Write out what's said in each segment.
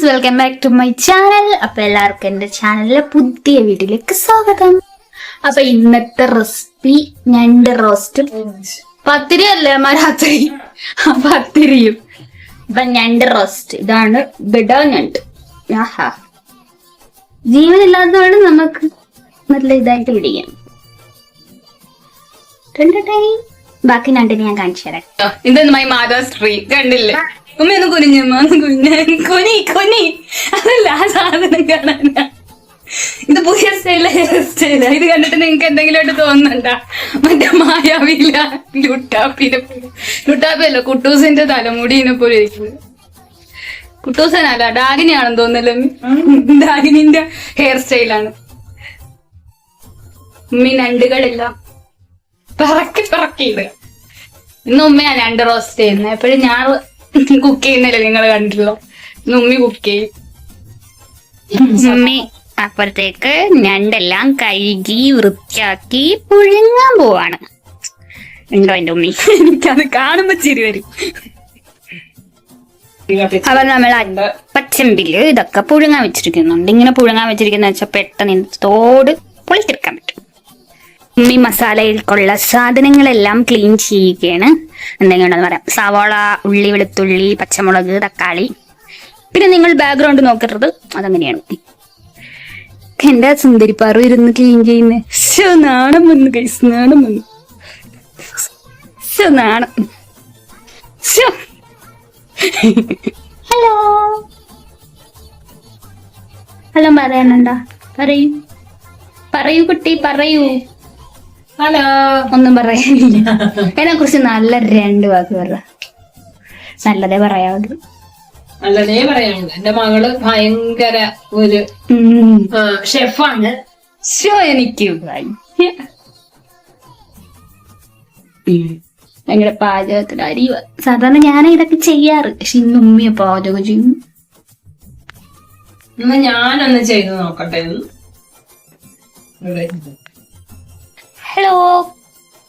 Friends welcome back to my channel അപ്പൊ എല്ലാവർക്കും എന്റെ ചാനലിലെ പുതിയ വീഡിയോയിലേക്ക് സ്വാഗതം. അപ്പൊ ഇന്നത്തെ റെസിപ്പി ഞണ്ട് റോസ്റ്റ് പത്തിരി അല്ലേ രാത്രി? പത്തിരിയും. അപ്പൊ ഞണ്ട് റോസ്റ്റ് ഇതാണ് ബിഡ ഞണ്ട്. ആഹാ. ജീവനില്ലാത്തതുകൊണ്ട് നമുക്ക് നല്ല ഇതായിട്ട് പിടിക്കാം. ടണ്ടടൈ. ബാക്കി രണ്ടിനെ ഞാൻ കാണിച്ചു തരാം. ഇതൊന്നും മൈ മാതാസ് ട്രീ കണ്ടില്ലേ? ഉമ്മ ഒന്ന് കുനിഞ്ഞമ്മ ഒന്ന് കുഞ്ഞ കുനി കുനി. അതല്ല ആ സാധനം കാണാനാ ഇത് പുതിയ സ്റ്റൈല സ്റ്റൈല ഇത് കണ്ടിട്ട് നിങ്ങൾക്ക് എന്തെങ്കിലും ആയിട്ട് തോന്നുന്നുണ്ടാ മറ്റേ മായാവില്ല ലുട്ടാപ്പിനെ ലുട്ടാപ്പി അല്ല കുട്ടൂസിന്റെ തലമുടിനെ പോലെ ഇരിക്കുന്നത് കുട്ടൂസനല്ല ഡാഗിനെയാണെന്ന് തോന്നല്ലോ ഡാഗിനിന്റെ ഹെയർ സ്റ്റൈലാണ് ഉമ്മി നണ്ടുകളെല്ലാം പിറക്കി പിറക്കി ഇടുക ഇന്ന് ഉമ്മയാ രണ്ട് റോസ്റ്റ് ചെയ്യുന്നത് എപ്പോഴും ഞാൻ കുക്ക് ചെയ്യുന്നില്ല നിങ്ങൾ കണ്ടിട്ടുള്ളൂ. ഇന്ന് ഉമ്മി കുക്ക് ചെയ്യും. ഉമ്മി അപ്പുറത്തേക്ക് ഞണ്ടെല്ലാം കഴുകി വൃത്തിയാക്കി പുഴുങ്ങാൻ പോവാണ്. ഉണ്ടോ എന്റെ ഉമ്മി? എനിക്കത് കാണുമ്പോ ചിരി വരും. അപ്പൊ നമ്മൾ പച്ചമ്പിൽ ഇതൊക്കെ പുഴുങ്ങാൻ വെച്ചിരിക്കുന്നുണ്ട്. ഇങ്ങനെ പുഴുങ്ങാൻ വെച്ചിരിക്കുന്ന വെച്ചാൽ പെട്ടെന്ന് തോട് പൊളിച്ചെടുക്കാൻ പറ്റും. ഉമ്മി മസാലയിൽക്കുള്ള സാധനങ്ങളെല്ലാം ക്ലീൻ ചെയ്യുകയാണ്. എന്തെങ്കിലും പറയാം. സവാള ഉള്ളി വെളുത്തുള്ളി പച്ചമുളക് തക്കാളി. പിന്നെ നിങ്ങൾ ബാക്ക്ഗ്രൗണ്ട് നോക്കരുത്. അതങ്ങനെയാണ്. എന്റെ സുന്ദരി പാറു ഇരുന്ന് ക്ലീൻ ചെയ്യുന്നേ. നാണം വന്നു കൈസ് നാണം വന്നു. നാണം. ഹലോ. ഹലോ പറയാനുണ്ടാ? പറയൂ. പറയൂ കുട്ടി പറയൂ. ഹലോ ഒന്നും പറയാനില്ല. എന്നെ കുറിച്ച് നല്ല രണ്ട് വാക്ക് പറ. നല്ലതേ പറയാവുള്ളൂ. നല്ലതേ പറയാനുള്ളൂ. എന്റെ മകൾ ഭയങ്കര ഒരു. ഷെഫാണ് ഷോ എനിക്ക്. ഭയങ്കര പാചകത്തിൽ അരി സാധാരണ ഞാൻ ഇതൊക്കെ ചെയ്യാറ്. പക്ഷെ ഇന്ന് ഉമ്മിയ പാചകം ചെയ്യും എന്നാ ഞാനൊന്ന് ചെയ്ത് നോക്കട്ടെ. ഹലോ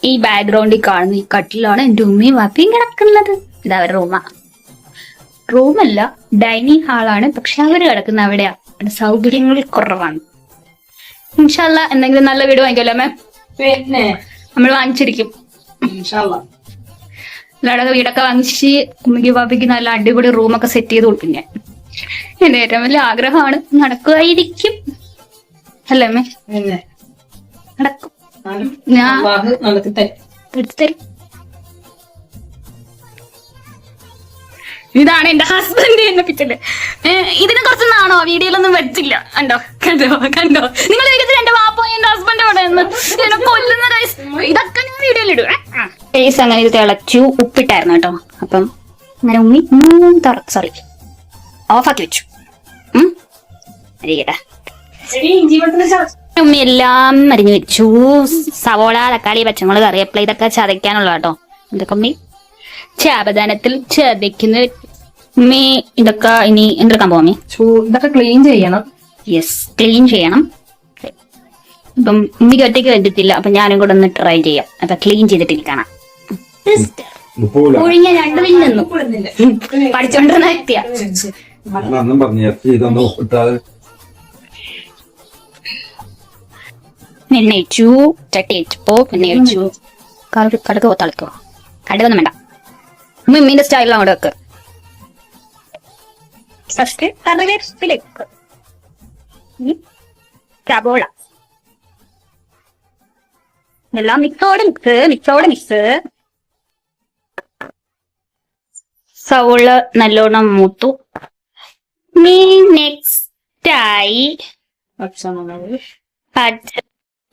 ഈ ബാക്ക്ഗ്രൗണ്ടിൽ കാണുന്ന ഈ കട്ടിലാണ് എന്റെ ഉമ്മയും വാപ്പയും കിടക്കുന്നത്. ഇത് അവരുടെ റൂമാ. റൂമല്ല ഡൈനിങ് ഹാളാണ്. പക്ഷെ അവർ കിടക്കുന്ന അവിടെയാ. അവിടെ സൗകര്യങ്ങൾ കുറവാണ്. ഇൻഷാല്ല എന്തെങ്കിലും നല്ല വീട് വാങ്ങിക്കല്ലോ മാം പിന്നെ? നമ്മൾ വാങ്ങിച്ചിരിക്കും. അല്ലാതെ വീടൊക്കെ വാങ്ങിച്ച് ഉമ്മയ്ക്ക് വാപ്പയ്ക്ക് നല്ല അടിപൊളി റൂമൊക്കെ സെറ്റ് ചെയ്ത് കൊടുക്കും ഞാൻ. എന്റെ ഏറ്റവും വലിയ ആഗ്രഹമാണ്. നടക്കുമായിരിക്കും. അല്ലേ മേ നടക്കും. ഇതാണ് എന്റെ ഹസ്ബൻഡ് എന്നെ പിറ്റൽ. ഇതിനെ കുറച്ച് നാണോ? വീഡിയോയിലൊന്നും വെച്ചില്ല. കണ്ടോ? കണ്ടോ? കണ്ടോ? നിങ്ങൾ വിചാരിച്ചത് എന്റെ വാപ്പോ എന്റെ ഹസ്ബൻഡ് അവിടെ നിന്ന് എന്നെ കൊല്ലുന്ന. ഇതൊക്കെ ഞാൻ വീഡിയോയിൽ ഇടും. ഫേസ് അങ്ങനെ ഇത് തിളച്ചു. ഉപ്പിട്ടായിരുന്നു കേട്ടോ. അപ്പം അങ്ങനെ ഉമ്മി സോറി ഓഫാക്കി വെച്ചു. ഉം. അരികട്ടെ. ഉമ്മി എല്ലാം അരിഞ്ഞു വെച്ചു സവോള തക്കാളി പച്ചമുളക് കറിവേപ്പില ഇതൊക്കെ ചതയ്ക്കാനുള്ള കേട്ടോ. ഇതൊക്കെ ഉമ്മി? ചാപദാനത്തിൽ ചതയ്ക്കുന്ന ഉമ്മി ഇതൊക്കെ ഇനി എന്തെടുക്കാൻ പോവാം ഉമ്മി? ചൂ- ഇതൊക്കെ ക്ലീൻ ചെയ്യണം. യെസ് ക്ലീൻ ചെയ്യണം. ഇപ്പം ഉമ്മിക്ക് ഒറ്റയ്ക്ക് പറ്റത്തില്ല അപ്പൊ ഞാനും കൂടെ ഒന്ന് ട്രൈ ചെയ്യാം. അപ്പൊ ക്ലീൻ ചെയ്തിട്ട് കാണാം ഒഴിഞ്ഞ രണ്ടു നിന്നു പഠിച്ചോണ്ടിരുന്ന വ്യക്തിയാ. എണ്ണ വെച്ചു ചട്ടി വെച്ചപ്പോ എണ്ണ വെച്ചു കടുക് കടുക് തളിക്കോ. കടുകൊന്നും വേണ്ട. മിമ്മിന്റെ സ്റ്റൈലിലാണ് അവിടെ വെക്ക്. ഫസ്റ്റ് കറിവേപ്പിലേക്ക് സബോള എല്ലാം മിക്സോട് മിക്സ് മിക്സോട് മിക്സ് സവോള നല്ലോണം മൂത്തു. നെക്സ്റ്റ് ആയി. പാട്ട്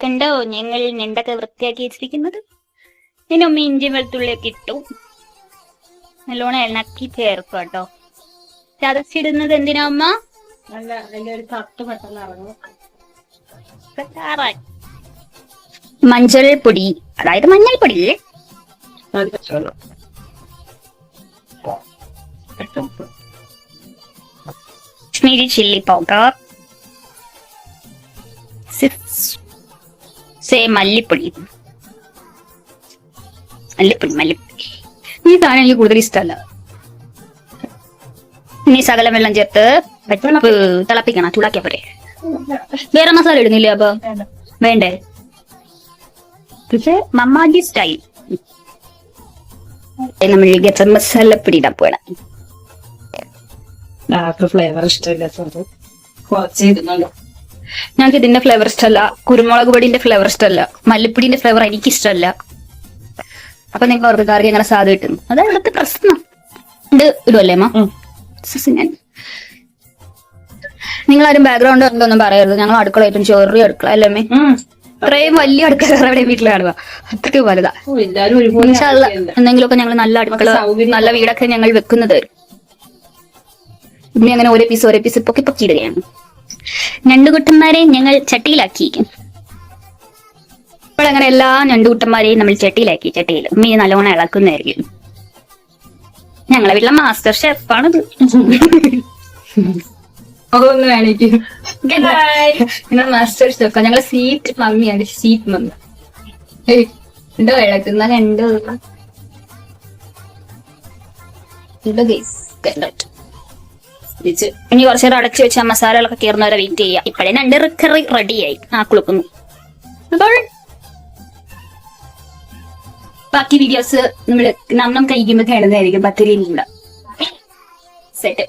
കണ്ടോ? ഞങ്ങൾ ഞണ്ടൊക്കെ വൃത്തിയാക്കി വെച്ചിരിക്കുന്നത്. ഇതിന് ഉമ്മ ഇഞ്ചി വെളുത്തുള്ളിയൊക്കെ ഇട്ടു. നല്ലോണം ഇണക്കി ചേർക്കും കേട്ടോ. ചതച്ചിടുന്നത് എന്തിനാ അമ്മ മഞ്ഞൾപ്പൊടി. അതായത് മഞ്ഞൾപ്പൊടി. Kashmiri chilli powder. സേ മല്ലിപ്പൊടി. മല്ലിപ്പൊടി മല്ലിപ്പൊടി. ഈ സാധനം എനിക്ക് കൂടുതൽ ഇഷ്ടമല്ല. ഇനി സകലം വെള്ളം ചേർത്ത് തിളപ്പിക്കണം ചൂടാക്കിയാ പോരെ. വേറെ മസാല ഇടുന്നില്ലേ അപ്പൊ? വേണ്ടേ. ഇത് മമ്മാജി സ്റ്റൈൽ നമ്മൾ ഗരം മസാലപ്പൊടി ഇടാൻ പോകണം ഡാർക്ക് ഫ്ലേവർ ഇഷ്ടമില്ലാത്തത് കുറച്ച് ഇടുന്നുള്ളൂ. ഞങ്ങൾക്ക് ഇതിന്റെ ഫ്ലേവർ ഇഷ്ടമല്ല കുരുമുളക് പൊടിന്റെ ഫ്ലേവർ ഇഷ്ടമല്ല മല്ലിപ്പൊടിന്റെ ഫ്ലേവർ എനിക്ക് ഇഷ്ടമല്ല അപ്പൊ നിങ്ങൾ ഓർക്കാർക്ക് ഞങ്ങളെ സാധനം കിട്ടുന്നു അതാണ് ഇവിടുത്തെ പ്രശ്നം. ഇത് ഇടുമല്ലേ അമ്മ? ഞാൻ നിങ്ങൾ ആരും ബാക്ക്ഗ്രൗണ്ട് ഒന്നും പറയരുത്. ഞങ്ങൾ അടുക്കള ഏറ്റവും ചെറിയ അടുക്കള അല്ലേ അമ്മേ? ഇത്രയും വലിയ അടുക്കള അവിടെ വീട്ടിൽ കാണുക. അത്രയ്ക്ക് വലുതാ. എന്തെങ്കിലുമൊക്കെ ഞങ്ങൾ നല്ല അടുക്കള നല്ല വീടൊക്കെ ഞങ്ങൾ വെക്കുന്നത്. ഇനി അങ്ങനെ ഒരേ പീസ് ഒരേ പീസ് പൊക്കി ഇപ്പൊ ഇടുകയാണ് ഞണ്ടുകുട്ടന്മാരെ ഞങ്ങൾ ചട്ടിയിലാക്കിയിരിക്കും ഇപ്പോഴങ്ങനെ എല്ലാ ഞണ്ടുകുട്ടന്മാരെയും നമ്മൾ ചട്ടിയിലാക്കി. ചട്ടിയിൽ മീൻ നല്ലോണം ഇളക്കുന്നതായിരിക്കും. ഞങ്ങളെ വീട്ടിലെ മാസ്റ്റർ ഷെഫാണത് ഒന്ന് ഞങ്ങൾ മാസ്റ്റർ ഷെഫ് ഞങ്ങളെ സീറ്റ് മമ്മിയാണ് സീറ്റ് മമ്മി ഉണ്ടോ ഇളക്കുന്ന guys, കണ്ടോ? ഇനി കുറച്ച് നേരം അടച്ചു വെച്ച മസാലകളൊക്കെ കയറുന്നവരെ വെയിറ്റ് ചെയ്യാം. ഇപ്പോഴേ രണ്ട് റിക്കറി റെഡിയായി ആ കുളുക്കുന്നു. അപ്പോൾ ബാക്കി വീഡിയോസ് നമ്മൾ നന്നം കഴിക്കുമ്പോ കാണുന്നതായിരിക്കും. പത്തിരിയിലുള്ള സെറ്റ്.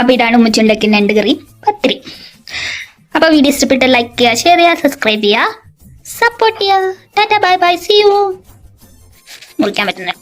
അപ്പൊ ഇതാണ് ഉമ്മച്ചി ഉണ്ടാക്കുന്ന രണ്ട് കറി പത്തിരി. അപ്പൊ വീഡിയോ ഇഷ്ടപ്പെട്ട ലൈക്ക് ചെയ്യുക ഷെയർ ചെയ്യുക സബ്സ്ക്രൈബ് ചെയ്യുക. സപ്പോർട്ട് ചെയ്യുക. Tata bye bye see you മുറിക്കാൻ പറ്റുന്ന.